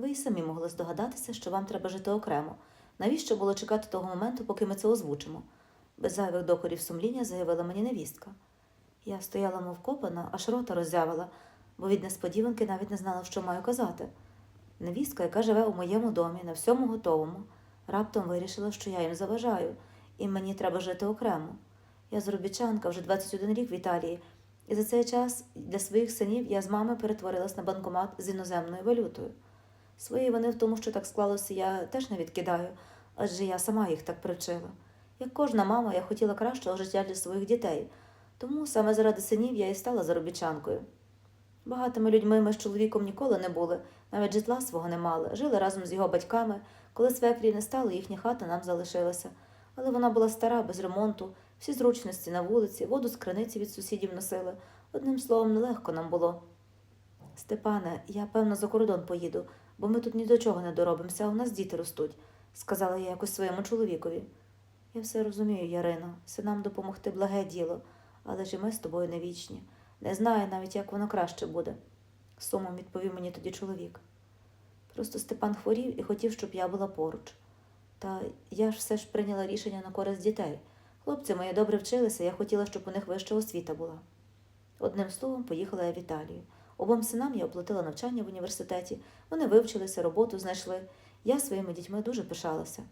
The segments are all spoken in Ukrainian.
Ви й самі могли здогадатися, що вам треба жити окремо. Навіщо було чекати того моменту, поки ми це озвучимо? Без зайвих докорів сумління заявила мені невістка. Я стояла мов копана, аж рота роззявила, бо від несподіванки навіть не знала, що маю казати. Невістка, яка живе у моєму домі, на всьому готовому, раптом вирішила, що я їм заважаю, і мені треба жити окремо. Я заробітчанка вже 21 рік в Італії, і за цей час для своїх синів я з мами перетворилась на банкомат з іноземною валютою. Свої вини в тому, що так склалося, я теж не відкидаю, адже я сама їх так привчила. Як кожна мама, я хотіла кращого життя для своїх дітей, тому саме заради синів я і стала заробітчанкою. Багатими людьми ми з чоловіком ніколи не були, навіть житла свого не мали, жили разом з його батьками. Коли свекрів не стало, їхня хата нам залишилася. Але вона була стара, без ремонту, всі зручності на вулиці, воду з криниці від сусідів носили. Одним словом, нелегко нам було. Степане, я певно за кордон поїду, бо ми тут ні до чого не доробимося, а у нас діти ростуть, сказала я якось своєму чоловікові. Я все розумію, Ярино, синам допомогти благе діло, але ж і ми з тобою не вічні. Не знаю навіть, як воно краще буде, сумом відповів мені тоді чоловік. Просто Степан хворів і хотів, щоб я була поруч. Та я ж все ж прийняла рішення на користь дітей. Хлопці мої добре вчилися, я хотіла, щоб у них вища освіта була. Одним словом, поїхала я в Італію. Обом синам я оплатила навчання в університеті, вони вивчилися, роботу знайшли. Я своїми дітьми дуже пишалася.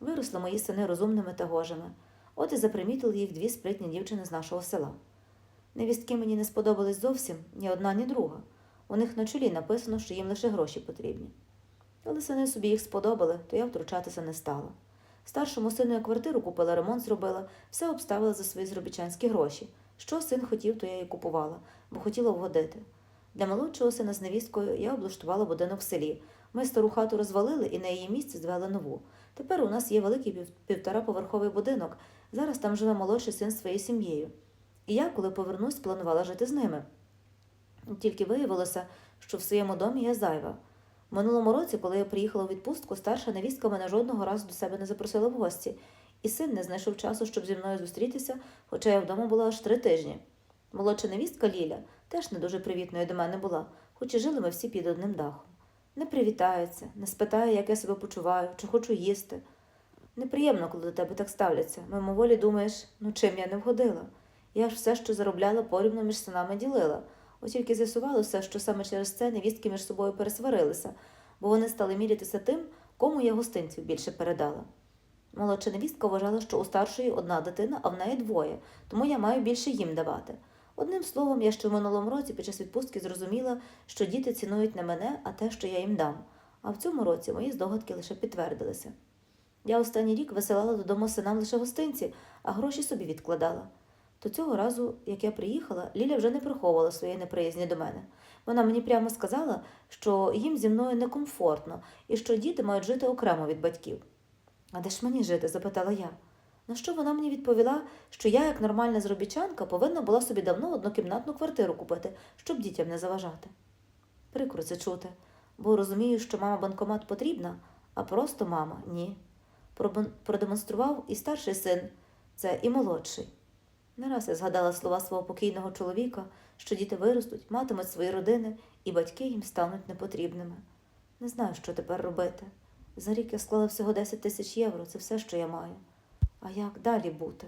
Виросли мої сини розумними та гожими. От і запримітили їх дві спритні дівчини з нашого села. Невістки мені не сподобались зовсім ні одна, ні друга. У них на чолі написано, що їм лише гроші потрібні. Але сини собі їх сподобали, то я втручатися не стала. Старшому сину я квартиру купила, ремонт зробила, все обставила за свої зробічанські гроші. Що син хотів, то я і купувала, бо хотіла вгодити. Для молодшого сина з невісткою я облаштувала будинок в селі. Ми стару хату розвалили і на її місце звели нову. Тепер у нас є великий пів- півтораповерховий будинок. Зараз там живе молодший син з своєю сім'єю. І я, коли повернусь, планувала жити з ними. Тільки виявилося, що в своєму домі я зайва. Минулому році, коли я приїхала у відпустку, старша невістка мене жодного разу до себе не запросила в гості, і син не знайшов часу, щоб зі мною зустрітися, хоча я вдома була аж три тижні. Молодша невістка Ліля теж не дуже привітною до мене була, хоч і жили ми всі під одним дахом. Не привітається, не спитає, як я себе почуваю, чи хочу їсти. Неприємно, коли до тебе так ставляться. Мимоволі думаєш, ну чим я не вгодила. Я ж все, що заробляла, порівну між синами ділила. От тільки з'ясувалося, що саме через це невістки між собою пересварилися, бо вони стали мірятися тим, кому я гостинців більше передала. Молодша невістка вважала, що у старшої одна дитина, а в неї двоє, тому я маю більше їм давати. Одним словом, я ще в минулому році під час відпустки зрозуміла, що діти цінують не мене, а те, що я їм дам. А в цьому році мої здогадки лише підтвердилися. Я останній рік висилала додому синам лише гостинці, а гроші собі відкладала. То цього разу, як я приїхала, Ліля вже не приховувала своєї неприязні до мене. Вона мені прямо сказала, що їм зі мною некомфортно і що діти мають жити окремо від батьків. А де ж мені жити? запитала я. На що вона мені відповіла, що я, як нормальна зробічанка, повинна була собі давно однокімнатну квартиру купити, щоб дітям не заважати. Прикро це чути, бо розумію, що мама банкомат потрібна, а просто мама ні. Продемонстрував і старший син, це і молодший. Не раз я згадала слова свого покійного чоловіка, що діти виростуть, матимуть свої родини, і батьки їм стануть непотрібними. Не знаю, що тепер робити. За рік я склала всього 10 тисяч євро, це все, що я маю. А як далі бути?